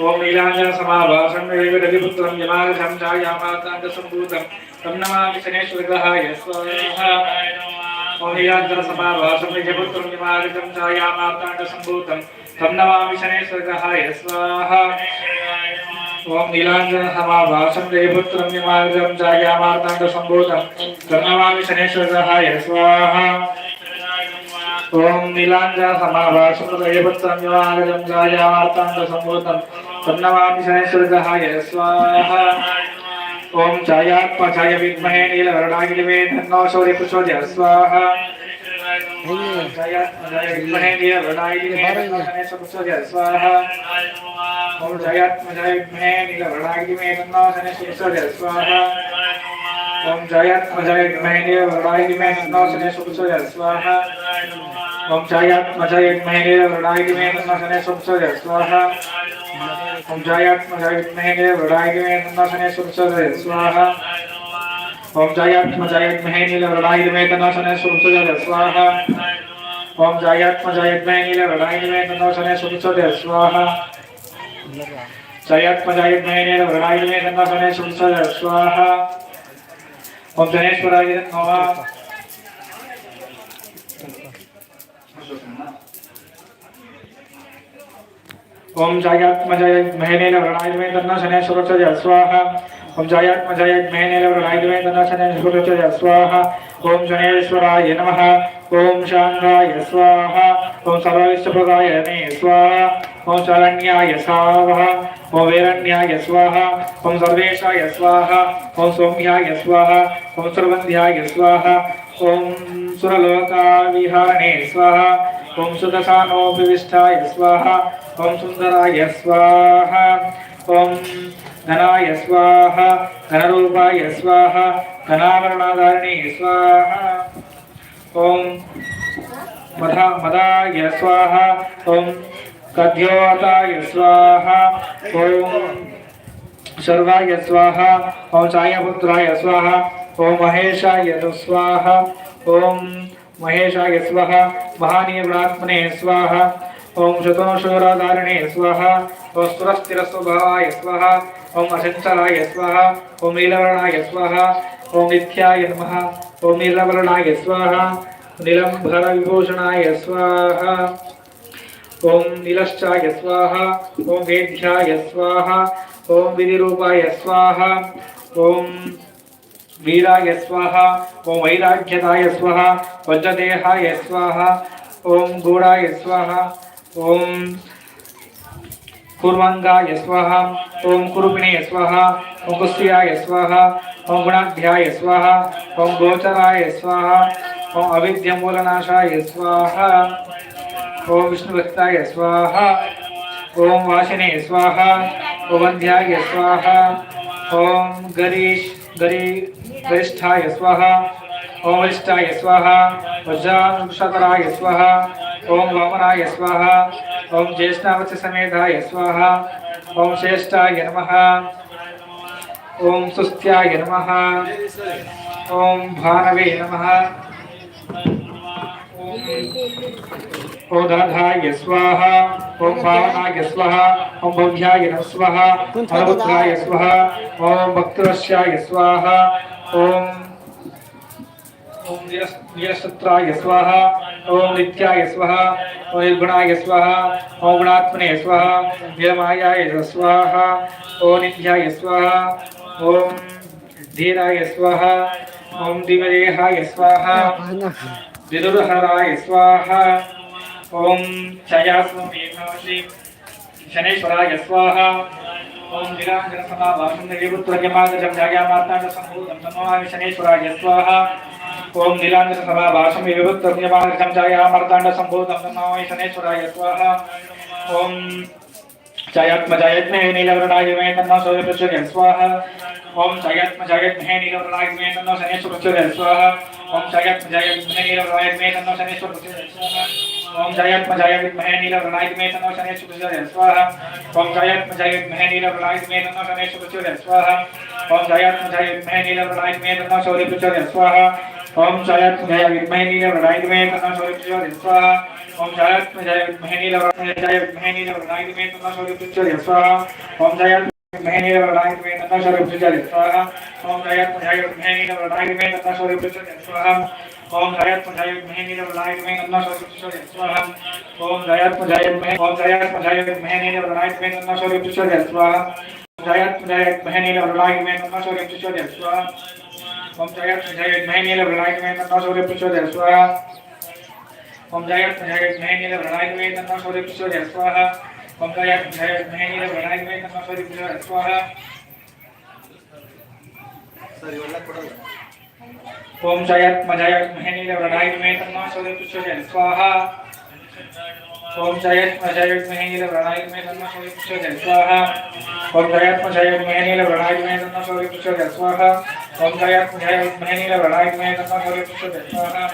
ఓం నీలాంజన సమాభాసం రవిపుత్రం యమాగం ఛాయామాతాంగ సంభూతం. తం నమామి శనేశ్వరగ్రహాయ స్వాహ. ఓం నీలాంజన సమాభాసం రవిపుత్రం యమాగం ఛాయామాతాంగ సంభూతం. తం నమామి శనేశ్వరగ్రహాయ స్వాహ. ఓం నీలాంజన సమాభాసం రవిపుత్రం యమాగం ఛాయామాతాంగ తం నమామి శనేశ్వరగ్రహాయ స్వాహ. ఓం నీలాంజన సమాభాసం तन्नवामि शनैस्वर्गहाय स्वाहा। ॐ चायात्मचाय विद्महे नीलवर्णाय धन्नो शौर्य प्रचोदय स्वाहा। चायात्मचाय विद्महे नीलवर्णाय धन्नो शनैश्वर स्वाहा। ॐ चायात्मचाय विद्महे नीलवर्णाय धन्नो शनैश्वर स्वाहा। ओम जयात्मजय विमहे देवराय विमहे नन्नो स्वाहा। ओम जयात्मजय विमहे देवराय विमहे नन्नो स्वाहा। जायात्मजायुत्महे वृडायिमे नन्दसने सुरसदे स्वाहा ओम जायात्मजायुत्महे नीलवृडायिमे नन्दसने सुरसदे स्वाहा ओम जायात्मजायुत्महे नीलवृडायिमे नन्दसने सुरसदे स्वाहा जायात्मजायुत्महे नीलवृडायिमे नन्दसने सुरसदे स्वाहा ओम जनेश्वराय नमः ఓం జాయాత్మజయ మహిళ వృణాయ మే దర్ణ శనేశ్వర స్వాహ शने सुरचय स्वाहा ओम जायात्मजय महेनेन वर्णायुमे तन्ना शने सुरचय स्वाहा ओम शनेश्वराय नमः ओम शांगाय स्वाहा ओम सर्वविश्वप्रदाय ने स्वाहा ओम शरण्याय स्वाहा ओम वीरण्याय स्वाहा ओम सर्वेशाय स्वाहा ओम सौम्याय स्वाहा ओम सर्वन्ध्याय स्वाहा ओम सुरलोकाविहारणे स्वाहा ओम सुदशानोपविष्टाय धनाय स्वाहा, धनरूपाय स्वाहा धनावरणाधारिणे स्वाहा। ओम मधा, मदाय स्वाहा, ओम कद्योताय स्वाहा, ओम सर्वाय स्वाहा, ओम छायापुत्राय स्वाहा, ओम महेशाय स्वाहा, ओम महेशाय स्वाहा महानीव्रात्मने स्वाहा, ओम शतोषोराधारिणे स्वाहा, ओम सुरस्थिरस्वभावाय स्वाहा ओम अचंचलाय स्वाहा, ओम नीलवर्णाय स्वाहा, ओम नित्याय नमः, ओम नीलवर्णाय स्वाहा नीलंभरविभूषणाय स्वाहा, ओम नीलश्चाय स्वाहा, ओम वेद्याय स्वाहा, ओम विधिरूपाय स्वाहा, ओम वीराय स्वाहा, ओम वैराग्यताय स्वाहा वज्रदेहाय स्वाहा, ओम गूढ़ाय स्वाहा, ओम कुर्मंगाय स्वाहा ओम कुरुपिणे स्वाहा ओम कुस्याय स्वाहा ओम गुणाध्याय स्वाहा ओम गोचराय स्वाहा ओम अविद्यमूलनाशाय स्वाहा ओम विष्णुभक्ताय स्वाहा ओम वाशिने स्वाहा ओम वंध्याय स्वाहा ओम गरीश गरी गरिष्ठाय स्वाहा ओम वरिष्ठाय स्वाहा वज्रांशतराय स्वाहा ओम वामनाय स्वाहा ओम ज्येष्ठावस्य समेधाय स्वाहा ओम श्रेष्ठाय नमः ओम सुस्त्याय नमः ओम भानवे नमः ओम धनधाय स्वाहा ओम भावनाय स्वाहा ओम भव्याय नमः स्वाहा अनुपुत्राय स्वाहा ओम भक्तवश्याय नीलशत्राय स्वाहा ओम नित्याय स्वाहा ओम निर्गुणाय गुणात्मने स्वाहा नीलमायाय स्वाहा ओम नित्याय स्वाहा ओम धीराय स्वाहा ओम दिवदेहाय स्वाहा विदुरहराय स्वाहा ओम छयास्वमेधाश्री शनेश्वराय स्वाहा ओम निरांजन समाभाषं देवपुत्रजमागजं जायामार्ताण्ड सम्भूतं नमामि शनेश्वराय स्वाहा ओम नीलांजन समाभाषं देवपुत्रजमागजं जायामार्ताण्ड सम्भूतं नमामि शनेश्वराय स्वाहा ओम जयात्मजयत्महे नीलवर्णायुमे तन्नो सूर्यप्रचोदय स्वाहा ओम जयात्मजयत्महे नीलवर्णायुमे तन्नो शनेश्वर प्रचोदय स्वाहा ओम जयात्मजयत्महे नीलवर्णायुमे तन्नो शनेश्वर प्रचोदय स्वाहा ओम जयात्मजयत्महे नीलवर्णायुमे तन्नो शनेश्वर प्रचोदय स्वाहा ओम जयात्मजयत्महे नीलवर्णायुमे तन्नो शनेश्वर प्रचोदय स्वाहा ओम जयात्मजयत्महे नीलवर्णायुमे तन्नो शौर्य प्रचोदय स्वाहा ओम जयात्मजयत्महे नीलवर्णायुमे तन्नो शौर्य स्वाहा ओम जयात्मजय विद्महे नीलवर्णाय विद्महे नीलवर्णाय विद्महे तन्नो शौर्य स्वाहा ओम जयात्मजय नीलवर्णाय विद्महे तन्नो शौर्य स्वाहा ओम विद्महे नीलवर्णाय विद्महे तन्नो शौर्य स्वाहा ओम विद्महे नीलवर्णाय विद्महे तन्नो शौर्य स्वाहा ओम जयात्मजय विद्महे ओम विद्महे नीलवर्णाय विद्महे तन्नो शौर्य स्वाहा जयात्मजय विद्महे नीलवर्णाय विद्महे तन्नो शौर्य प्रचोदयात् स्वाहा ओम जयात्मजय विद्महे नीलवर्णाय विद्महे तन्नो शौर्य स्वाहा ओम जय जयत जयत महेनील वृणाय मे तन्नो सूर्य प्रचोदय स्वाहा ओम जय जयत जयत महेनील वृणाय मे तन्नो सूर्य प्रचोदय स्वाहा ओम जय जयत जयत महेनील वृणाय मे तन्नो सूर्य प्रचोदय स्वाहा ओम जयत जयत महेनील वृणाय मे तन्नो सूर्य प्रचोदय स्वाहा ओम जयत जयत महेनील वृणाय मे तन्नो सूर्य प्रचोदय स्वाहा ओम जयत जयत महेनील वृणाय मे तन्नो सूर्य प्रचोदय स्वाहा ओम जयात जयत महेनील वरणाय मे तन्नो सूर्य प्रचोदय स्वाहा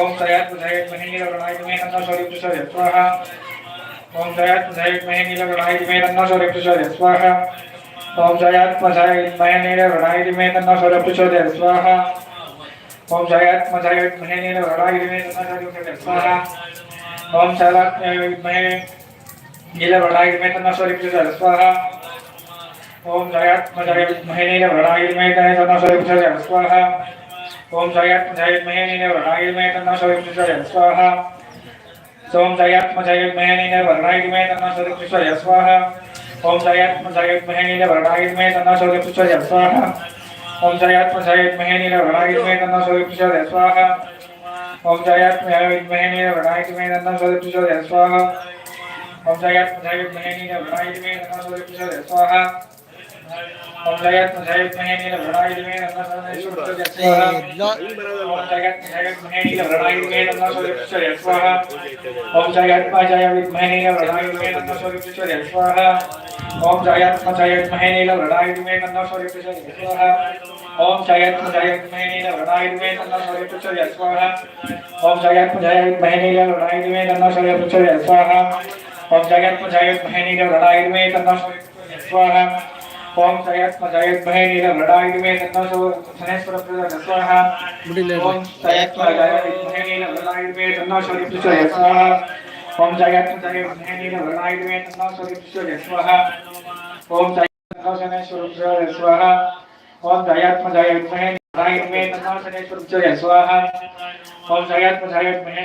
ओम जयात जयत महेनील वरणाय मे तन्नो सूर्य प्रचोदय स्वाहा ओम जयात जयत महेनील वरणाय मे तन्नो सूर्य प्रचोदय स्वाहा ओम जयात जयत महेनील वरणाय मे तन्नो सूर्य प्रचोदय स्वाहा ओम जयात महेनील वरणाय मे तन्नो सूर्य प्रचोदय स्वाहा ओम जयात जयत महेनील वरणाय मे तन्नो सूर्य प्रचोदय स्वाहा ओम जयात्म जयत महेनीने वर्णाय मे तन्नो शौर्य स्वाहा। ओम जयात्म जयत महेनीने वर्णाय मे तन्नो स्वाहा। ओम जयात्म जयत महेनीने वर्णाय मे तन्नो शौर्य स्वाहा। ओम जयात्म जयत महेनीने वर्णाय मे तन्नो शौर्य स्वाहा। ओम जयात्म जयत महेनीने वर्णाय मे तन्नो शौर्य स्वाहा। ओम जयात्म जयत महेनीने वर्णाय मे तन्नो शौर्य स्वाहा। ओम जगत जगत महेनील वृणाय मे स्वाहा। ओम जगत जगत महेनील वृणाय मे नमः सर्वेश्वर स्वाहा ओम जगत जय महेनील वृणाय मे नमः सर्वेश्वर स्वाहा ओम जगत जगत महेनील वृणाय मे नमः सर्वेश्वर स्वाहा ओम जगत जगत महेनील वृणाय मे नमः सर्वेश्वर स्वाहा ओम जगत जगत महेनील वृणाय मे नमः स्वाहा ओम जगत जगत महेनील वृणाय मे नमः सर्वेश्वर स्वाहा ओम जयत्म जयत महेनील वृणाय मे तन्नो धनेश्वर प्रचोदय स्वाहा ओम जयत्म जयत महेनील वृणाय मे तन्नो शौर्य प्रचोदय स्वाहा ओम जयत्म जयत महेनील वृणाय मे तन्नो शौर्य प्रचोदय स्वाहा ओम जयत्म धनेश्वर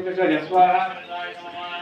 प्रचोदय स्वाहा ओम जयत्म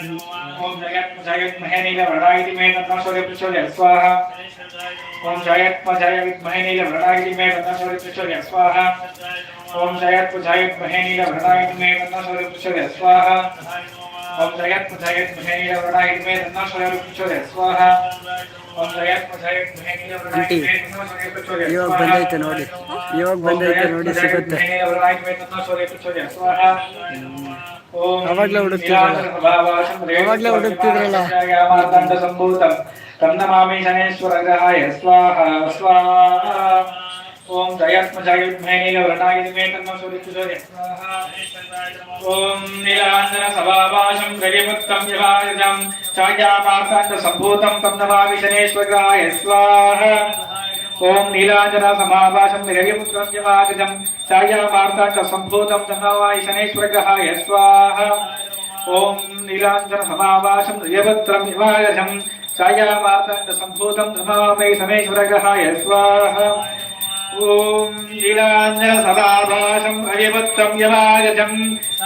ओम जगत जगत महेनील वरदाय में तन्नो सूर्य प्रचोदयात् स्वाहा ओम जयत जयत महेनील वरदाय में तन्नो सूर्य प्रचोदयात् स्वाहा ओम जयत जयत महेनील वरदाय में तन्नो सूर्य प्रचोदयात् स्वाहा ओम जयत जयत महेनील वरदाय में तन्नो सूर्य प्रचोदयात् स्वाहा ओम जयत जयत महेनील वरदाय में तन्नो सूर्य प्रचोदयात् ಇವಾಗ स्वाहा ಬಂದೈತೆ ನೋಡಿ ಇವಾಗ ಬಂದೈತೆ ನೋಡಿ ಸಿಗುತ್ತೆ ಅವಾಗ್ಲೇ ಹುಡುಕ್ತಿದ್ರಲ್ಲ. ಅವಾಗ್ಲೇ ಹುಡುಕ್ತಿದ್ರಲ್ಲ. ತಂ ನಮಾಮಿ ಶನೇಶ್ವರಗ್ರಹಾಯ ಸ್ವಾಹ ಸ್ವಾಹ ಓಂ ಜಯಾತ್ಮ ಜಯುದ್ಮೇ ఓం దయాత్మజాయ విద్మహే నీలవర్ణాయ ధీమహి తన్నో సూర్యప్రచోదయాత్ స్వాహ ఓం నీలాంజన సభాభాషం ద్రవ్యముక్తం యవాయుజం ఛాయాపార్థాంత సంభూతం తం నమామి శనేశ్వరాయ స్వాహ ఓం నీలాంజన సమాభాషం ద్రవ్యముక్తం యవాయుజం ఛాయాపార్థాంత సంభూతం తం నమామి శనేశ్వరాయ స్వాహ ఓం నీలాంజన సమాభాషం సంభూతం నమామి శనేశ్వరాయ స్వాహ ॐ लीलाञ्जलसदाभाषम् हरिवत्सं यमागजम्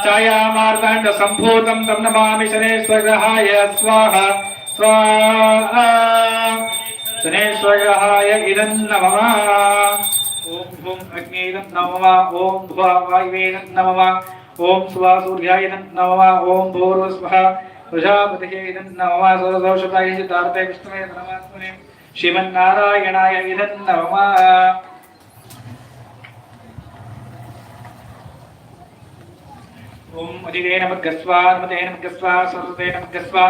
छायामार्ताण्डसम्भूतं तं नमामि शनेश्वरग्रहाय स्वाहा स्वाहा शनेश्वरग्रहाय इदं नमः ॐ ॐ अग्नेदं नमः ॐ भुवा वायुवेदं नमः ॐ सुवा सूर्याय नमः ॐ भूर्वस्वः प्रजापतिः इदं नमः सरसौषधाय सिद्धार्थे विष्णवे नमः श्रीमन्नारायणाय इदं नमः ओम उदिते नमः गस्वा नमते नमः गस्वा सरस्वते नमः गस्वा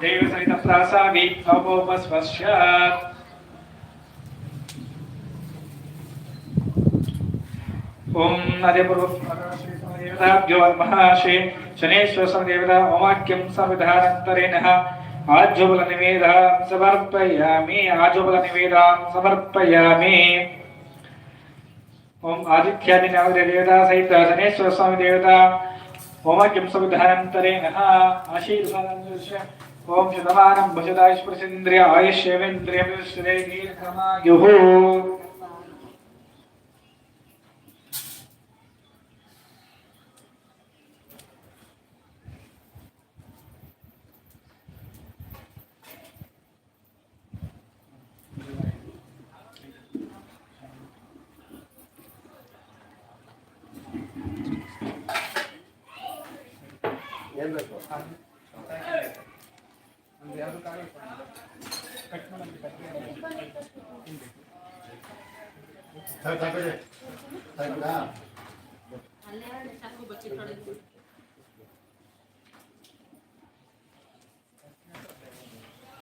देव सवित प्रासावि अवोपस्वश्यात् ओम आदि पूर्व देवताभ्यो महाशे शनेश्वर समदेवता ओमाक्यं संविधानन्तरेणः आज्योबलनिवेदां समर्पयामि आज्योबलनिवेदां समर्पयामि। ओम आदित्यादि नवदेवता सहित शनेश्वर स्वामी देवता होम किंसबुधायन्तरेण आशीर्वादस्य ॐ शतमानं भजदायुष्प्रसिन्द्रिय आयुष्येवेन्द्रियमिश्रे दीर्घमायुः ಅಲ್ಲೇ ಸಾಕು ಬಚ್ಚಿಟ್ಕೊಳ್ಳಿ